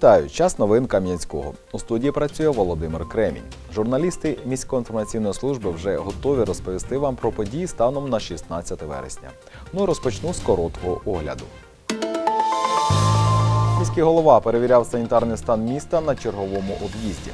Вітаю! Час новин Кам'янського. У студії працює Володимир Кремінь. Журналісти міської інформаційної служби вже готові розповісти вам про події станом на 16 вересня. Ну розпочну з короткого огляду. Міський голова перевіряв санітарний стан міста на черговому об'їзді.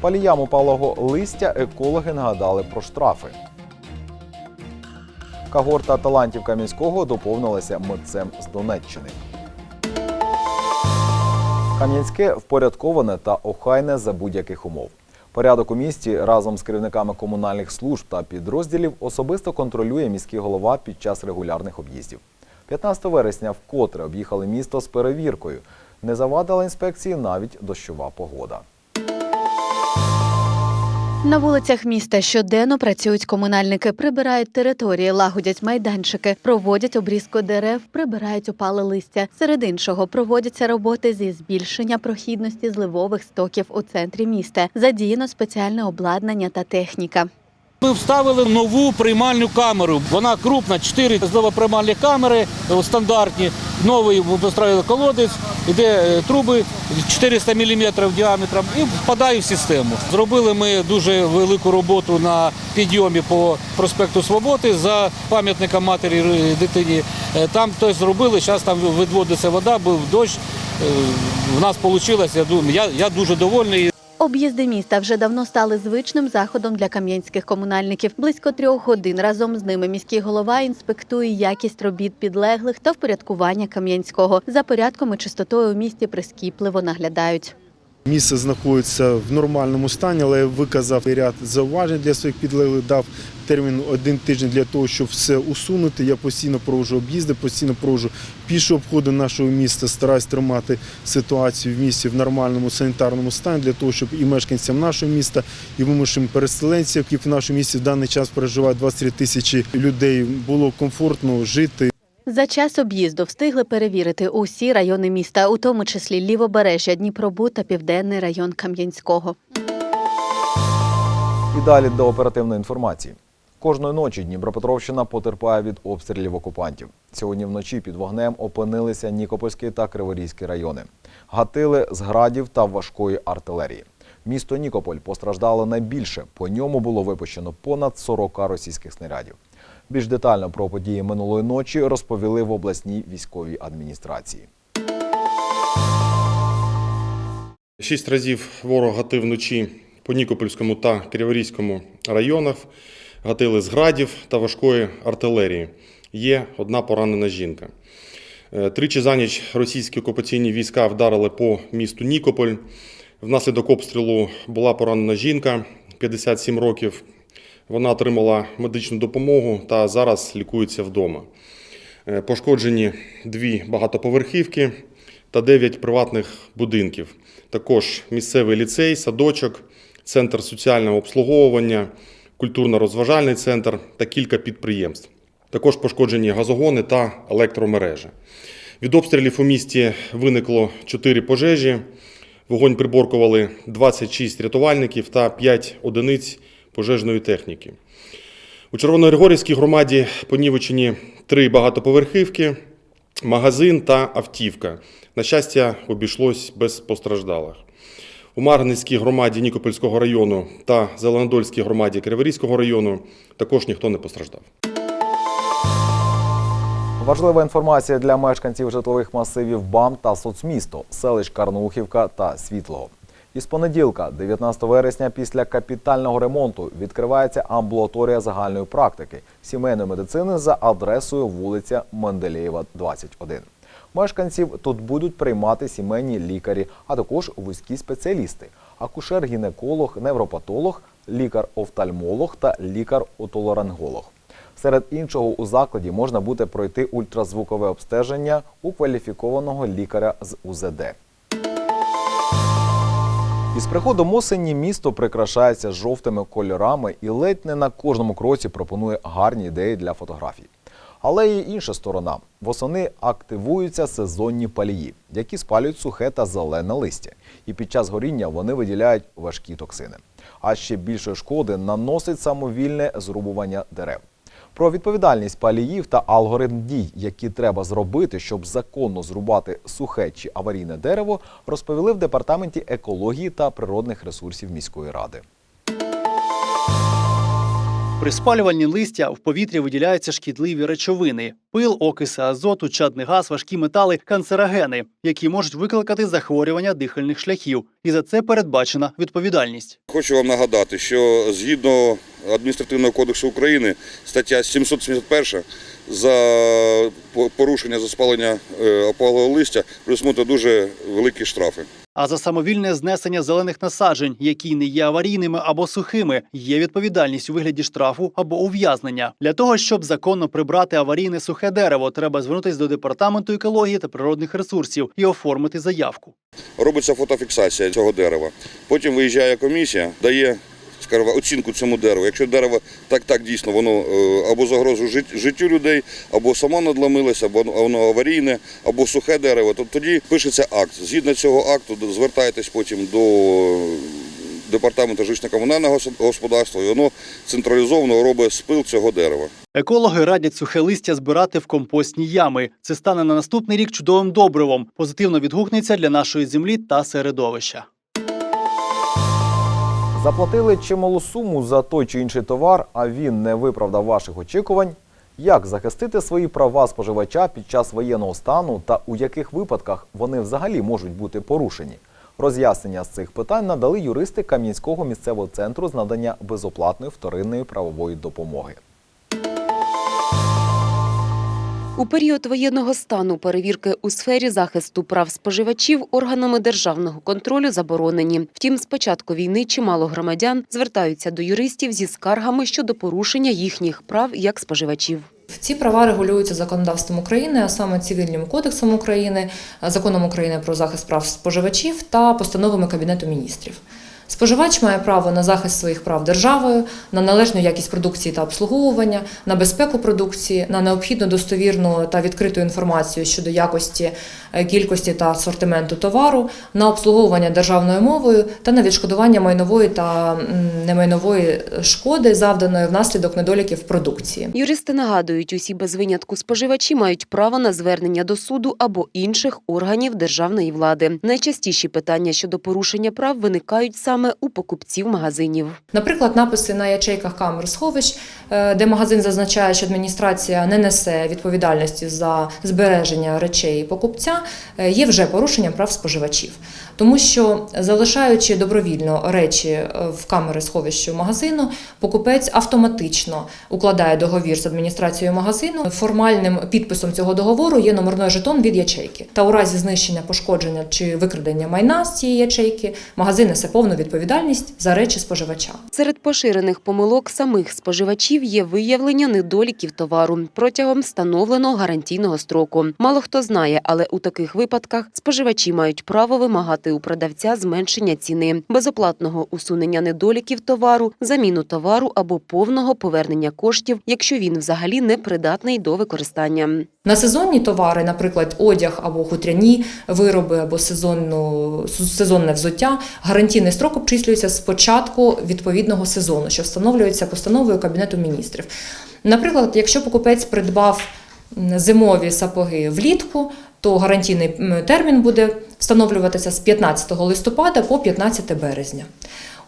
Паліям упалого листя екологи нагадали про штрафи. Когорта талантів Кам'янського доповнилася митцем з Донеччини. Кам'янське впорядковане та охайне за будь-яких умов. Порядок у місті разом з керівниками комунальних служб та підрозділів особисто контролює міський голова під час регулярних об'їздів. 15 вересня вкотре об'їхали місто з перевіркою. Не завадила інспекції навіть дощова погода. На вулицях міста щоденно працюють комунальники, прибирають території, лагодять майданчики, проводять обрізку дерев, прибирають опале листя. Серед іншого проводяться роботи зі збільшення прохідності зливових стоків у центрі міста. Задіяно спеціальне обладнання та техніка. Ми вставили нову приймальну камеру. Вона крупна, 4 зловоприймальні камери е, стандартні. Новий построїли колодець, іде е, труби 400 мм діаметром і впадає в систему. Зробили ми дуже велику роботу на підйомі по проспекту Свободи за пам'ятником матері е, дитині. Там хтось зробили, зараз там відводиться вода, був дощ. В нас вийшло, я я, я дуже довольний. Об'їзди міста вже давно стали звичним заходом для кам'янських комунальників. Близько трьох годин разом з ними міський голова інспектує якість робіт підлеглих та впорядкування кам'янського. За порядком і чистотою у місті прискіпливо наглядають. Місце знаходиться в нормальному стані, але я виказав ряд зауважень для своїх підлеглих, дав термін один тиждень для того, щоб все усунути. Я постійно проводжу об'їзди, постійно проводжу піші обходи нашого міста, стараюсь тримати ситуацію в місті в нормальному санітарному стані для того, щоб і мешканцям нашого міста, і вимушеним переселенцям, які в нашому місті в даний час проживають 23 тисячі людей, було комфортно жити. За час об'їзду встигли перевірити усі райони міста, у тому числі Лівобережжя, Дніпробуд та Південний район Кам'янського. І далі до оперативної інформації. Кожної ночі Дніпропетровщина потерпає від обстрілів окупантів. Сьогодні вночі під вогнем опинилися Нікопольський та Криворізький райони. Гатили з градів та важкої артилерії. Місто Нікополь постраждало найбільше. По ньому було випущено понад 40 російських снарядів. Більш детально про події минулої ночі розповіли в обласній військовій адміністрації. Шість разів ворог гатив вночі по Нікопольському та Криворізькому районах, гатили з градів та важкої артилерії. Є одна поранена жінка. Е, Тричі за ніч російські окупаційні війська вдарили по місту Нікополь. Внаслідок обстрілу була поранена жінка 57 років. Вона отримала медичну допомогу та зараз лікується вдома. Е, Пошкоджені дві багатоповерхівки та 9 приватних будинків. Також місцевий ліцей, садочок, центр соціального обслуговування, культурно-розважальний центр та кілька підприємств. Також пошкоджені газогони та електромережі. Від обстрілів у місті виникло 4 пожежі. Вогонь приборкували 26 рятувальників та 5 одиниць пожежної техніки. У Червоногригорівській громаді понівечені три багатоповерхівки, магазин та автівка. На щастя, обійшлось без постраждалих. У Марганецькій громаді Нікопольського району та Зеленодольській громаді Криворізького району також ніхто не постраждав. Важлива інформація для мешканців житлових масивів БАМ та соцмісто, селищ Карнухівка та Світлого. Із понеділка, 19 вересня, після капітального ремонту відкривається амбулаторія загальної практики сімейної медицини за адресою вулиця Менделєєва, 21. Мешканців тут будуть приймати сімейні лікарі, а також вузькі спеціалісти: акушер-гінеколог, невропатолог, лікар-офтальмолог та лікар-отоларинголог. Серед іншого у закладі можна буде пройти ультразвукове обстеження у кваліфікованого лікаря з УЗД. Із приходом осені місто прикрашається жовтими кольорами і ледь не на кожному кроці пропонує гарні ідеї для фотографій. Але є інша сторона. Восени активуються сезонні палії, які спалюють сухе та зелене листя. І під час горіння вони виділяють важкі токсини. А ще більше шкоди наносить самовільне зрубування дерев. Про відповідальність паліїв та алгоритм дій, які треба зробити, щоб законно зрубати сухе чи аварійне дерево, розповіли в департаменті екології та природних ресурсів міської ради. При спалюванні листя в повітрі виділяються шкідливі речовини: пил, окиси азоту, чадний газ, важкі метали, канцерогени, які можуть викликати захворювання дихальних шляхів. І за це передбачена відповідальність. Хочу вам нагадати, що згідно адміністративного кодексу України, стаття 771 за порушення за спалення е, опалого листя предусмотрено дуже великі штрафи. А за самовільне знесення зелених насаджень, які не є аварійними або сухими, є відповідальність у вигляді штрафу або ув'язнення. Для того щоб законно прибрати аварійне сухе дерево, треба звернутися до департаменту екології та природних ресурсів і оформити заявку. Робиться фотофіксація цього дерева. Потім виїжджає комісія, дає скажімо, оцінку цьому дереву. Якщо дерево так так дійсно воно е, або загрожує жит- життю людей, або само надломилося, або воно аварійне, або сухе дерево, то тоді пишеться акт. Згідно цього акту звертаєтесь потім до департаменту жилищно-комунального господарства, і воно централізовано робить спил цього дерева. Екологи радять сухе листя збирати в компостні ями. Це стане на наступний рік чудовим добривом. Позитивно відгукнеться для нашої землі та середовища. Заплатили чималу суму за той чи інший товар, а він не виправдав ваших очікувань. Як захистити свої права споживача під час воєнного стану та у яких випадках вони взагалі можуть бути порушені? Роз'яснення з цих питань надали юристи Кам'янського місцевого центру з надання безоплатної вторинної правової допомоги. У період воєнного стану перевірки у сфері захисту прав споживачів органами державного контролю заборонені. Втім, з початку війни чимало громадян звертаються до юристів зі скаргами щодо порушення їхніх прав як споживачів. Ці права регулюються законодавством України, а саме Цивільним кодексом України, законом України про захист прав споживачів та постановами Кабінету міністрів. Споживач має право на захист своїх прав державою, на належну якість продукції та обслуговування, на безпеку продукції, на необхідну достовірну та відкриту інформацію щодо якості, е, кількості та асортименту товару, на обслуговування державною мовою та на відшкодування майнової та немайнової шкоди, завданої внаслідок недоліків продукції. Юристи нагадують, усі без винятку споживачі мають право на звернення до суду або інших органів державної влади. Найчастіші питання щодо порушення прав виникають саме у покупців магазинів. Наприклад, написи на ячейках камер сховищ, е, де магазин зазначає, що адміністрація не несе відповідальності за збереження речей покупця, е, є вже порушенням прав споживачів. Тому що залишаючи добровільно речі е, в камери сховища магазину, покупець автоматично укладає договір з адміністрацією магазину. Формальним підписом цього договору є номерний жетон від ячейки. Та у разі знищення, пошкодження чи викрадення майна з цієї ячейки магазин несе повну відповідальність за речі споживача. Серед поширених помилок самих споживачів є виявлення недоліків товару протягом встановленого гарантійного строку. Мало хто знає, але у таких випадках споживачі мають право вимагати у продавця зменшення ціни, безоплатного усунення недоліків товару, заміну товару або повного повернення коштів, якщо він взагалі не придатний до використання. На сезонні товари, наприклад, одяг або хутряні вироби, або сезонну, сезонне взуття, гарантійний строк обчислюється з початку відповідного сезону, що встановлюється постановою Кабінету міністрів. Наприклад, якщо покупець придбав зимові сапоги влітку, то гарантійний термін буде встановлюватися з 15 листопада по 15 березня.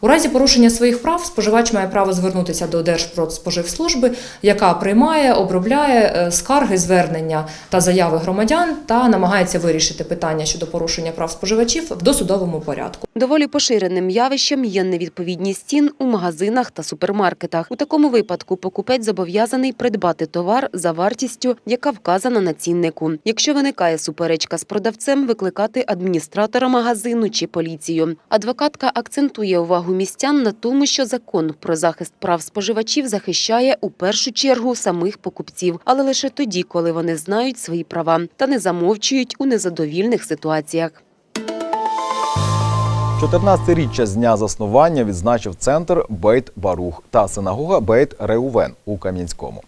У разі порушення своїх прав споживач має право звернутися до Держпродспоживслужби, яка приймає, обробляє е, скарги, звернення та заяви громадян та намагається вирішити питання щодо порушення прав споживачів в досудовому порядку. Доволі поширеним явищем є невідповідність цін у магазинах та супермаркетах. У такому випадку покупець зобов'язаний придбати товар за вартістю, яка вказана на ціннику. Якщо виникає суперечка з продавцем, викликати адміністратора магазину чи поліцію. Адвокатка акцентує увагу містян на тому, що закон про захист прав споживачів захищає у першу чергу самих покупців, але лише тоді, коли вони знають свої права та не замовчують у незадовільних ситуаціях. 14-річчя з дня заснування відзначив центр Бейт Барух та синагога Бейт Реувен у Кам'янському.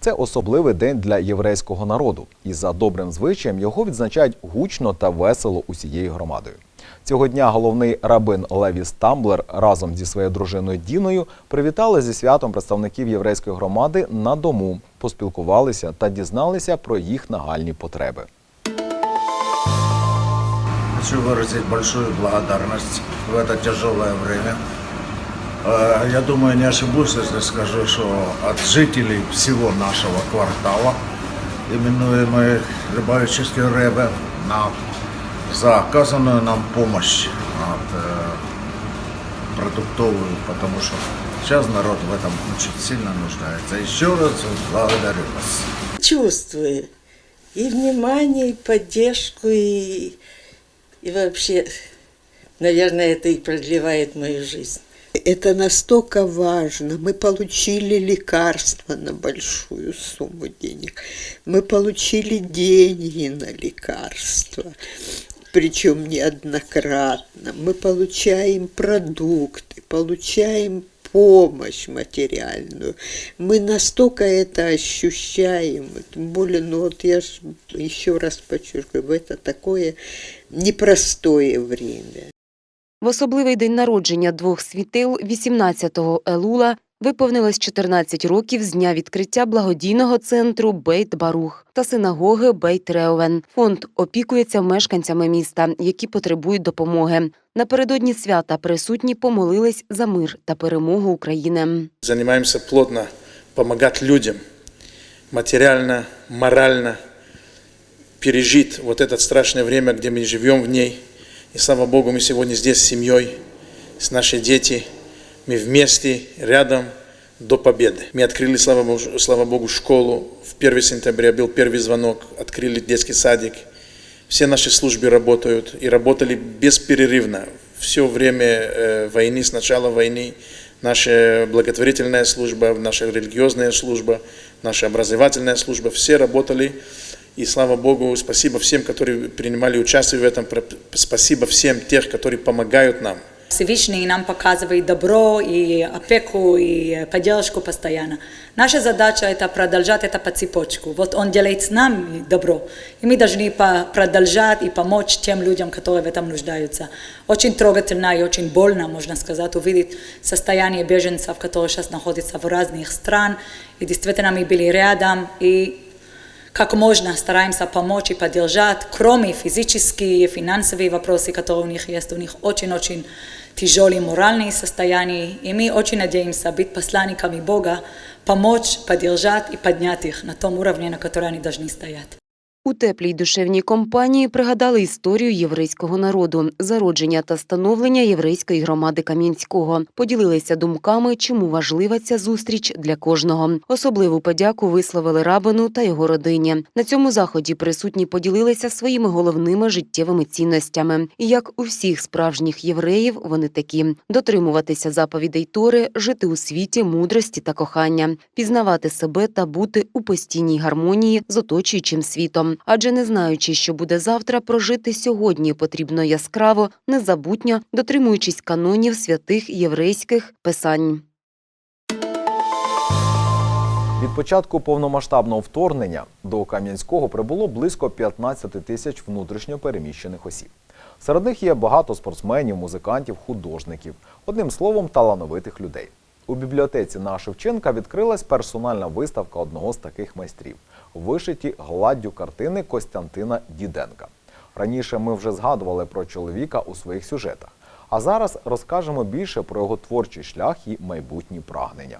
Це особливий день для єврейського народу, і за добрим звичаєм його відзначають гучно та весело усією громадою. Цього дня головний рабин Леві Стамблер разом зі своєю дружиною Діною привітали зі святом представників єврейської громади на дому, поспілкувалися та дізналися про їх нагальні потреби. Хочу выразить большую благодарность в это тяжелое время. Э, Я думаю, не ошибусь, если скажу, что от жителей всего нашего квартала, именуемых Любавический Ребе, на, за оказанную нам помощь от, э, продуктовую, потому что сейчас народ в этом очень сильно нуждается. Еще раз благодарю вас. чувствую и внимание, и поддержку, и, и вообще, наверное, это и продлевает мою жизнь. Это настолько важно. Мы получили лекарства на большую сумму денег. Мы получили деньги на лекарства, причем неоднократно. Мы получаем продукты, получаем помощь материальную. Мы настолько это ощущаем. Тем более, ну вот я ж еще раз подчеркиваю, это такое непростое время. В особливий день народження двох світил, 18-го Елула, виповнилось 14 років з дня відкриття благодійного центру Бейт Барух та синагоги Бейт Реовен. Фонд опікується мешканцями міста, які потребують допомоги. Напередодні свята присутні помолились за мир та перемогу України. Занимаемся плотно помогать людям материально, морально пережить вот это страшное время, где мы живем в ней. И слава Богу, мы сегодня здесь с семьей, с нашей дети, Мы вместе, рядом до победы. Мы открыли, слава Богу, слава Богу, школу. В 1 сентября был первый звонок, открыли детский садик. Все наши службы работают и работали бесперерывно. Все время э, войны, с начала войны, наша благотворительная служба, наша религиозная служба, наша образовательная служба, все работали. И слава Богу, спасибо всем, которые принимали участие в этом, спасибо всем тех, которые помогают нам. Всевышний нам показывает добро и опеку и поддержку постоянно. Наша задача это продолжать это по цепочку. Вот он делает с нами добро. И мы должны по- продолжать и помочь тем людям, которые в этом нуждаются. Очень трогательно и очень больно, можно сказать, увидеть состояние беженцев, которые сейчас находятся в разных странах. И действительно мы были рядом и как можно стараемся помочь и поддержать, кроме физические и финансовые вопросы, которые у них есть, у них очень-очень тяжелые моральные состояния, и мы очень надеемся быть посланниками Бога, помочь, поддержать и поднять их на том уровне, на котором они должны стоять. У теплій душевній компанії пригадали історію єврейського народу, зародження та становлення єврейської громади Кам'янського. Поділилися думками, чому важлива ця зустріч для кожного. Особливу подяку висловили рабину та його родині. На цьому заході присутні поділилися своїми головними життєвими цінностями. І як у всіх справжніх євреїв, вони такі: дотримуватися заповідей Тори, жити у світі мудрості та кохання, пізнавати себе та бути у постійній гармонії з оточуючим світом. Адже не знаючи, що буде завтра, прожити сьогодні потрібно яскраво, незабутньо, дотримуючись канонів святих єврейських писань. Від початку повномасштабного вторгнення до Кам'янського прибуло близько 15 тисяч внутрішньо переміщених осіб. Серед них є багато спортсменів, музикантів, художників, одним словом, талановитих людей. У бібліотеці на Шевченка відкрилась персональна виставка одного з таких майстрів, вишиті гладдю картини Костянтина Діденка. Раніше ми вже згадували про чоловіка у своїх сюжетах, а зараз розкажемо більше про його творчий шлях і майбутні прагнення.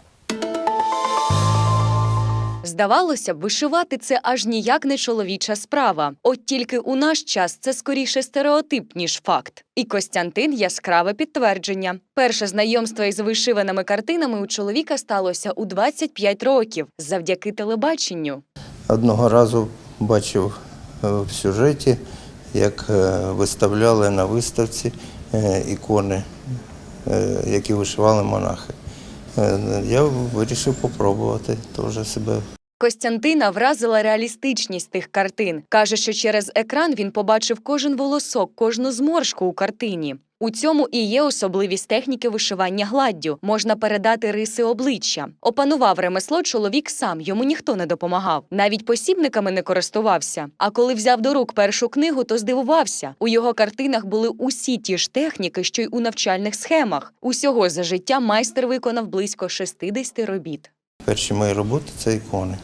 Здавалося б, вишивати це аж ніяк не чоловіча справа. От тільки у наш час це скоріше стереотип, ніж факт. І Костянтин яскраве підтвердження. Перше знайомство із вишиваними картинами у чоловіка сталося у 25 років завдяки телебаченню. Одного разу бачив е, в сюжеті, як е, виставляли на виставці е, ікони, які вишивали монахи. Я вирішив попробувати теж себе Костянтина вразила реалістичність тих картин. Каже, що через екран він побачив кожен волосок, кожну зморшку у картині. У цьому і є особливість техніки вишивання гладдю. Можна передати риси обличчя. Опанував ремесло чоловік сам, йому ніхто не допомагав. Навіть посібниками не користувався. А коли взяв до рук першу книгу, то здивувався. У його картинах були усі ті ж техніки, що й у навчальних схемах. Усього за життя майстер виконав близько 60 робіт. Перші мої роботи це ікони,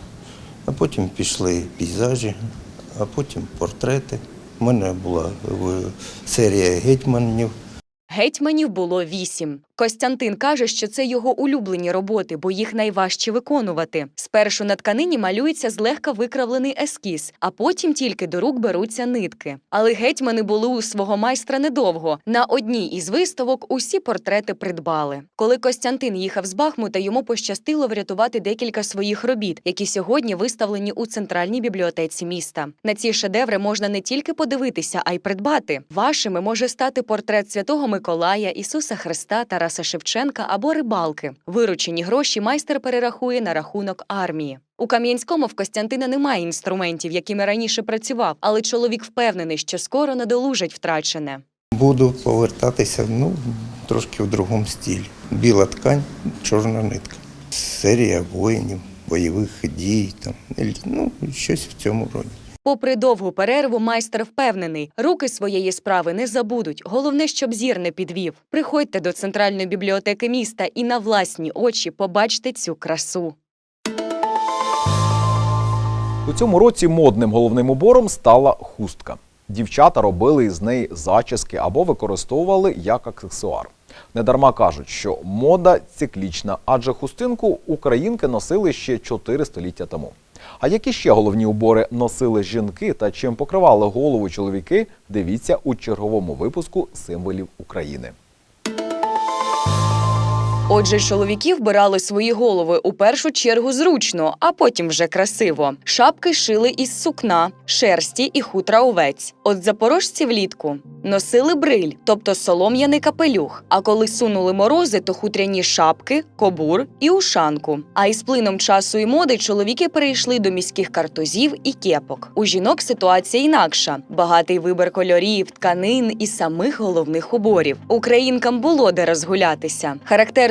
а потім пішли пейзажі, а потім портрети. У мене була е, серія гетьманів. Гетьманів було вісім. Костянтин каже, що це його улюблені роботи, бо їх найважче виконувати. Спершу на тканині малюється злегка викравлений ескіз, а потім тільки до рук беруться нитки. Але гетьмани були у свого майстра недовго. На одній із виставок усі портрети придбали. Коли Костянтин їхав з Бахмута, йому пощастило врятувати декілька своїх робіт, які сьогодні виставлені у центральній бібліотеці міста. На ці шедеври можна не тільки подивитися, а й придбати. Вашими може стати портрет святого Миколая, Ісуса Христа, Тараса Шевченка або рибалки. Виручені гроші майстер перерахує на рахунок армії. У Кам'янському в Костянтина немає інструментів, якими раніше працював, але чоловік впевнений, що скоро надолужать втрачене. Буду повертатися ну, трошки в другому стилі. Біла ткань, чорна нитка. Серія воїнів, бойових дій, там, ну, щось в цьому роді. Попри довгу перерву, майстер впевнений, руки своєї справи не забудуть. Головне, щоб зір не підвів. Приходьте до центральної бібліотеки міста і на власні очі побачте цю красу. У цьому році модним головним убором стала хустка. Дівчата робили із неї зачіски або використовували як аксесуар. Недарма кажуть, що мода циклічна, адже хустинку українки носили ще 4 століття тому. А які ще головні убори носили жінки та чим покривали голову чоловіки, дивіться у черговому випуску символів України. Отже, чоловіки вбирали свої голови у першу чергу зручно, а потім вже красиво. Шапки шили із сукна, шерсті і хутра овець. От запорожці влітку носили бриль, тобто солом'яний капелюх. А коли сунули морози, то хутряні шапки, кобур і ушанку. А із плином часу і моди чоловіки перейшли до міських картузів і кепок. У жінок ситуація інакша: багатий вибір кольорів, тканин і самих головних уборів. Українкам було де розгулятися.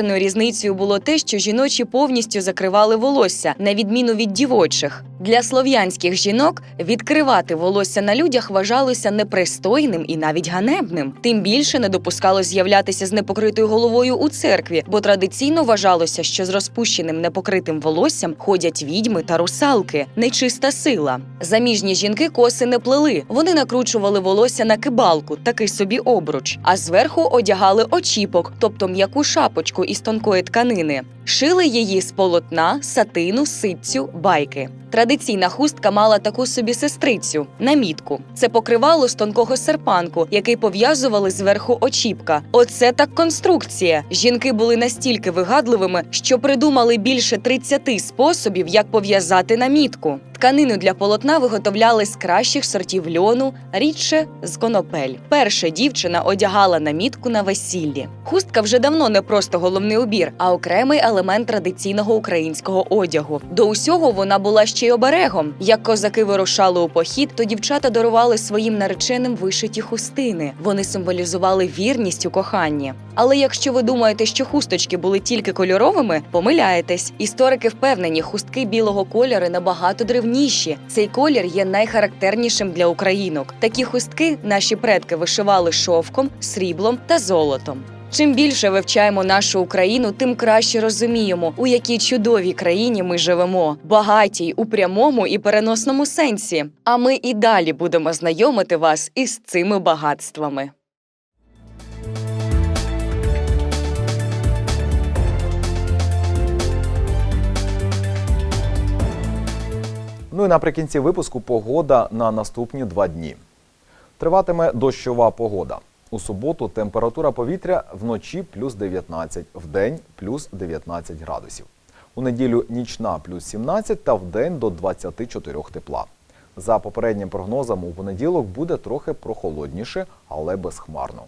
Характерною різницею було те, що жіночі повністю закривали волосся, на відміну від дівочих. Для слов'янських жінок відкривати волосся на людях вважалося непристойним і навіть ганебним. Тим більше не допускало з'являтися з непокритою головою у церкві, бо традиційно вважалося, що з розпущеним непокритим волоссям ходять відьми та русалки, нечиста сила. Заміжні жінки коси не плели. Вони накручували волосся на кибалку, такий собі обруч, а зверху одягали очіпок, тобто м'яку шапочку із тонкої тканини. Шили її з полотна, сатину, ситцю, байки. Традиційна хустка мала таку собі сестрицю намітку. Це покривало з тонкого серпанку, який пов'язували зверху очіпка. Оце так конструкція. Жінки були настільки вигадливими, що придумали більше 30 способів, як пов'язати намітку. Тканину для полотна виготовляли з кращих сортів льону, рідше з конопель. Перша дівчина одягала намітку на весіллі. Хустка вже давно не просто головний убір, а окремий елемент традиційного українського одягу. До усього вона була ще й оберегом. Як козаки вирушали у похід, то дівчата дарували своїм нареченим вишиті хустини. Вони символізували вірність у коханні. Але якщо ви думаєте, що хусточки були тільки кольоровими, помиляєтесь. Історики впевнені, хустки білого кольору набагато древніші. Цей колір є найхарактернішим для українок. Такі хустки наші предки вишивали шовком, сріблом та золотом. Чим більше вивчаємо нашу Україну, тим краще розуміємо, у якій чудовій країні ми живемо, багатій у прямому і переносному сенсі. А ми і далі будемо знайомити вас із цими багатствами. Ну і наприкінці випуску погода на наступні два дні. Триватиме дощова погода. У суботу температура повітря вночі плюс 19, вдень плюс 19 градусів. У неділю нічна плюс 17 та вдень до 24 тепла. За попереднім прогнозом, у понеділок буде трохи прохолодніше, але безхмарно.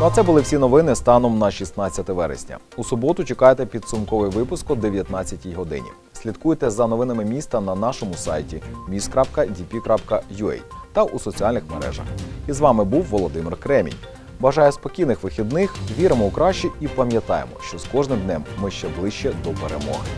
Ну а це були всі новини станом на 16 вересня. У суботу чекайте підсумковий випуск о 19 годині. Слідкуйте за новинами міста на нашому сайті міст.dp.ua, та у соціальних мережах. І з вами був Володимир Кремінь. Бажаю спокійних вихідних, віримо у краще і пам'ятаємо, що з кожним днем ми ще ближче до перемоги.